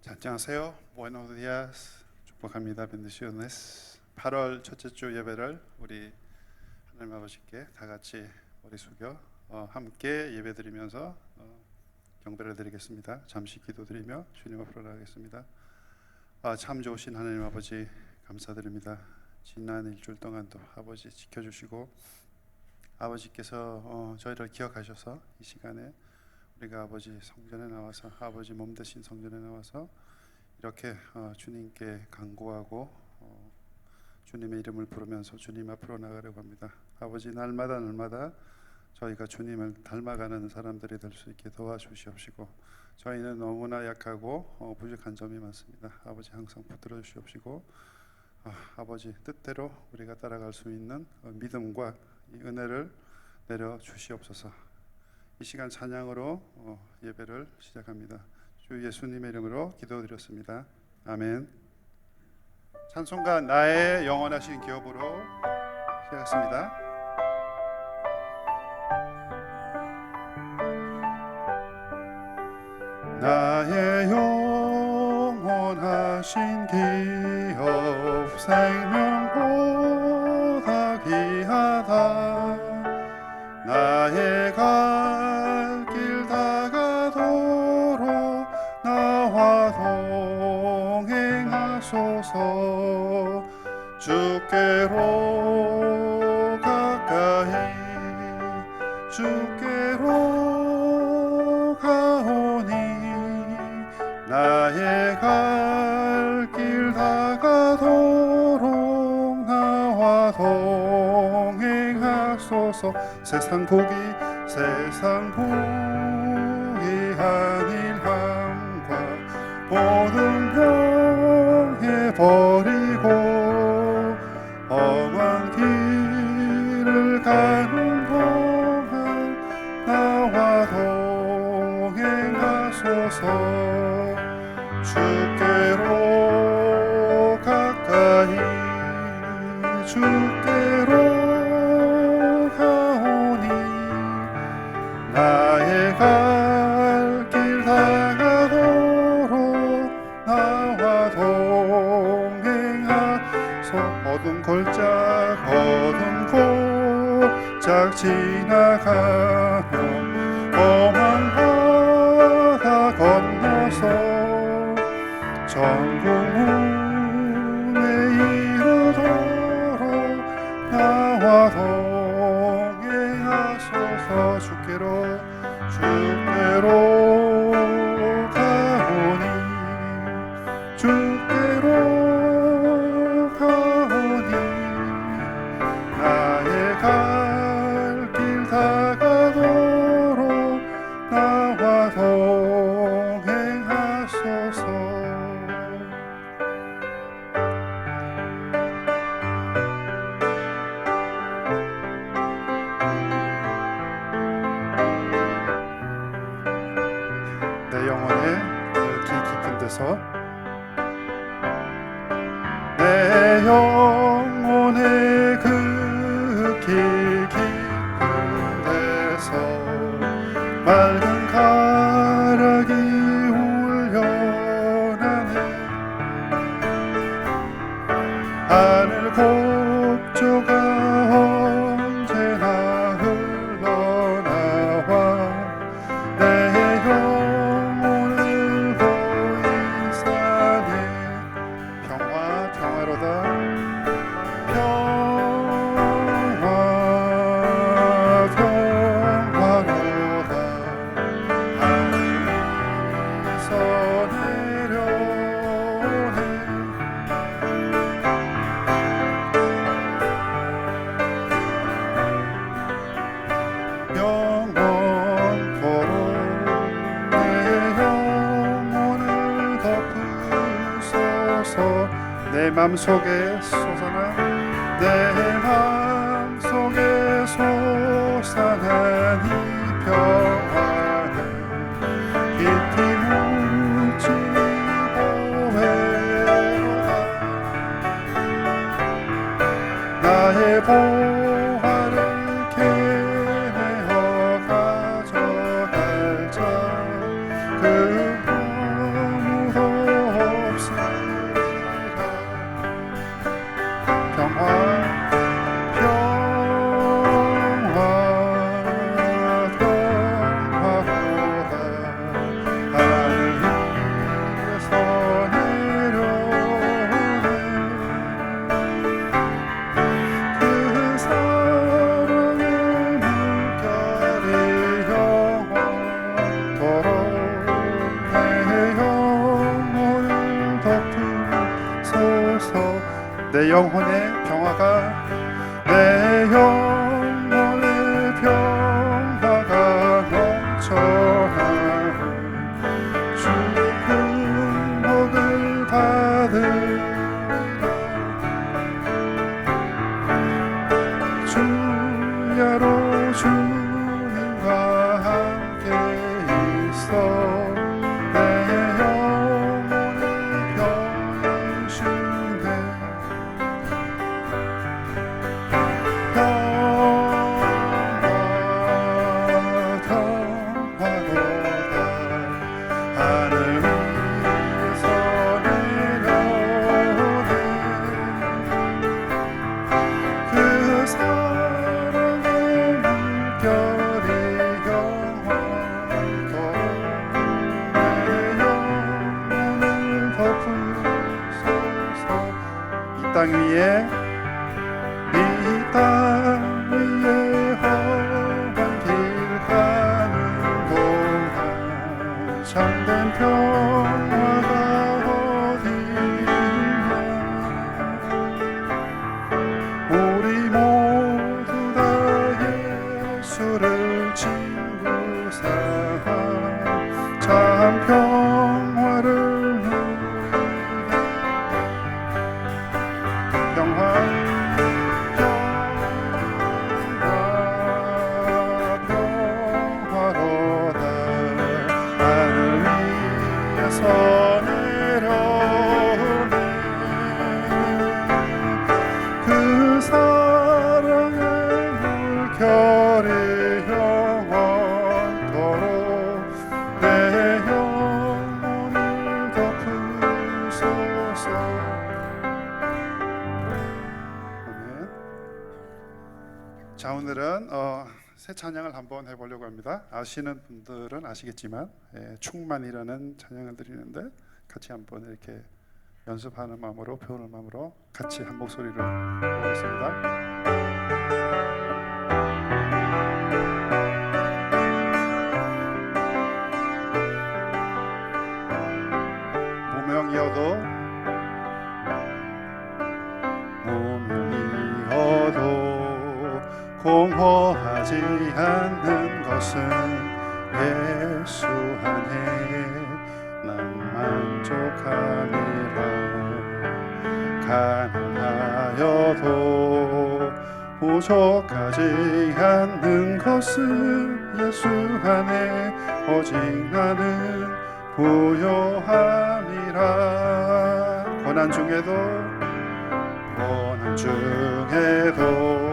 자, 안녕하세요. Buenos días. 축복합니다. bendiciones. 8월 첫째 주 예배를 우리 하나님 아버지께 다 같이 머리 숙여 어, 함께 예배드리면서 어, 경배를 드리겠습니다. 잠시 기도드리며 주님 앞으로 나가겠습니다. 아, 참 좋으신 하나님 아버지 감사드립니다. 지난 일주일 동안도 아버지 지켜주시고 아버지께서 어, 저희를 기억하셔서 이 시간에 우리가 아버지 성전에 나와서 아버지 몸 대신 성전에 나와서 이렇게 어, 주님께 간구하고 어, 주님의 이름을 부르면서 주님 앞으로 나가려고 합니다. 아버지 날마다 날마다 저희가 주님을 닮아가는 사람들이 될 수 있게 도와주시옵시고 저희는 너무나 약하고 어, 부족한 점이 많습니다. 아버지 항상 붙들어 주시옵시고 아, 아버지 뜻대로 우리가 따라갈 수 있는 어, 믿음과 이 은혜를 내려 주시옵소서. 이 시간 찬양으로 어, 예배를 시작합니다. 주 예수님의 이름으로 기도드렸습니다. 아멘. 찬송가 나의 영원하신 기업으로 시작했습니다. 나의 영원하신 기업 생명 주께로 가까이 주께로 가오니 나의 갈 길 다가도록 나와 동행하소서. 세상 보기 세상 보기 한 나와 내 맘속에 솟아나 내 맘속에 이 평화는 깊이 묻히고 외로다 나의 보 이 찬양을 한번 해보려고 합니다. 아시는 분들은 아시겠지만 예, 충만이라는 찬양을 드리는데 같이 한번 이렇게 연습하는 마음으로 배우는 마음으로 같이 한 목소리로 부르겠습니다. 공허하지 않는 것은 예수 안에 난 만족하니라. 가난하여도 부족하지 않는 것은 예수 안에 오직 나는 부요함이라. 고난 중에도 고난 중에도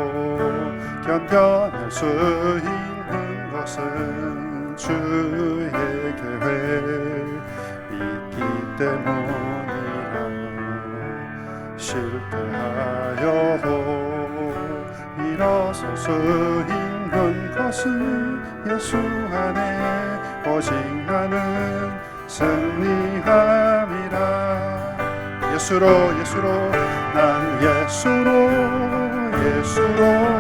견뎌낼 수 있는 것은 주의 계획 있기 때문이라. 실패하여도 일어설 수 있는 것은 예수 안에 오직 나는 승리함이라. 예수로 예수로 난 예수로 예수로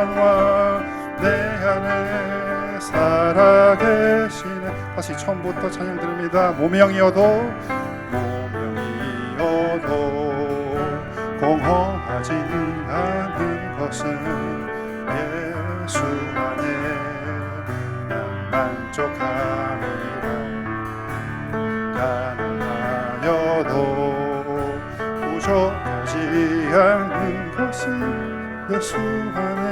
영원한 왕내 안에 살아계시네. 다시 처음부터 찬양 드립니다. 모명이어도 모명이어도 공허하지 않은 것은 예수 안에 난 만족함이라 가난하여도 부족하지 않는 것은 예수 안에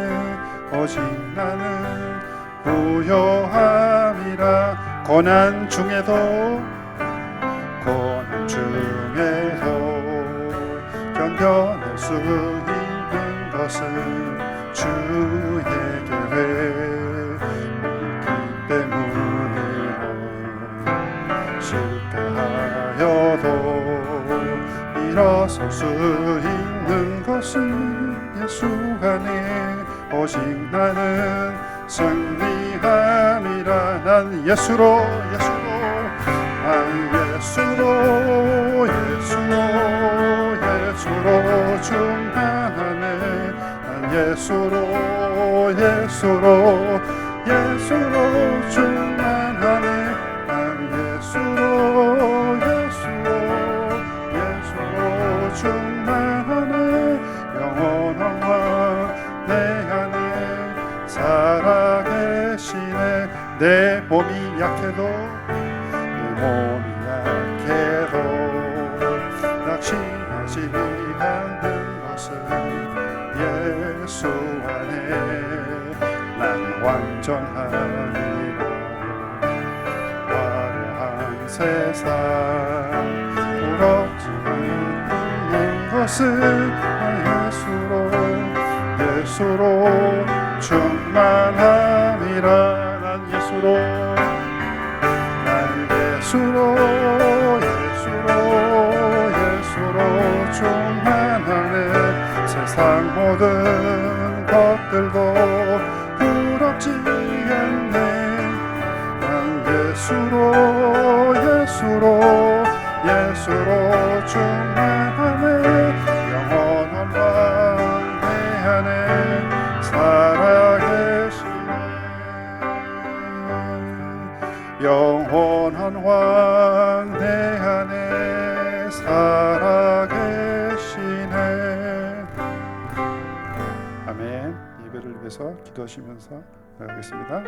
오직 나는 부요함이라 고난 중에도 고난 중에도 견뎌낼 수 있는 것은 주의 계획 있기 때문이라. 실패하여도 일어설 수 있는 것은 예수 안에 오직 나는 승리함이라 난 예수로 예수로 난 예수로 예수로 충만하네. 난 예수로 예수로 예수로 충 내 몸이 약해도 내 몸이 약해도 낙심하지 않는 것은 예수 안에 난 완전하니라 화려한 세상. 부럽지 않는 것은 나 예수로 예수로 충만함이라. 난 예수로 난 예수로 예수로 예수로 충만하네. 세상 모든 것들도 부럽지 않네. 난 예수로 예수로 예수로 충만 아멘 예배를 위해서 기도하시면서 나가겠습니다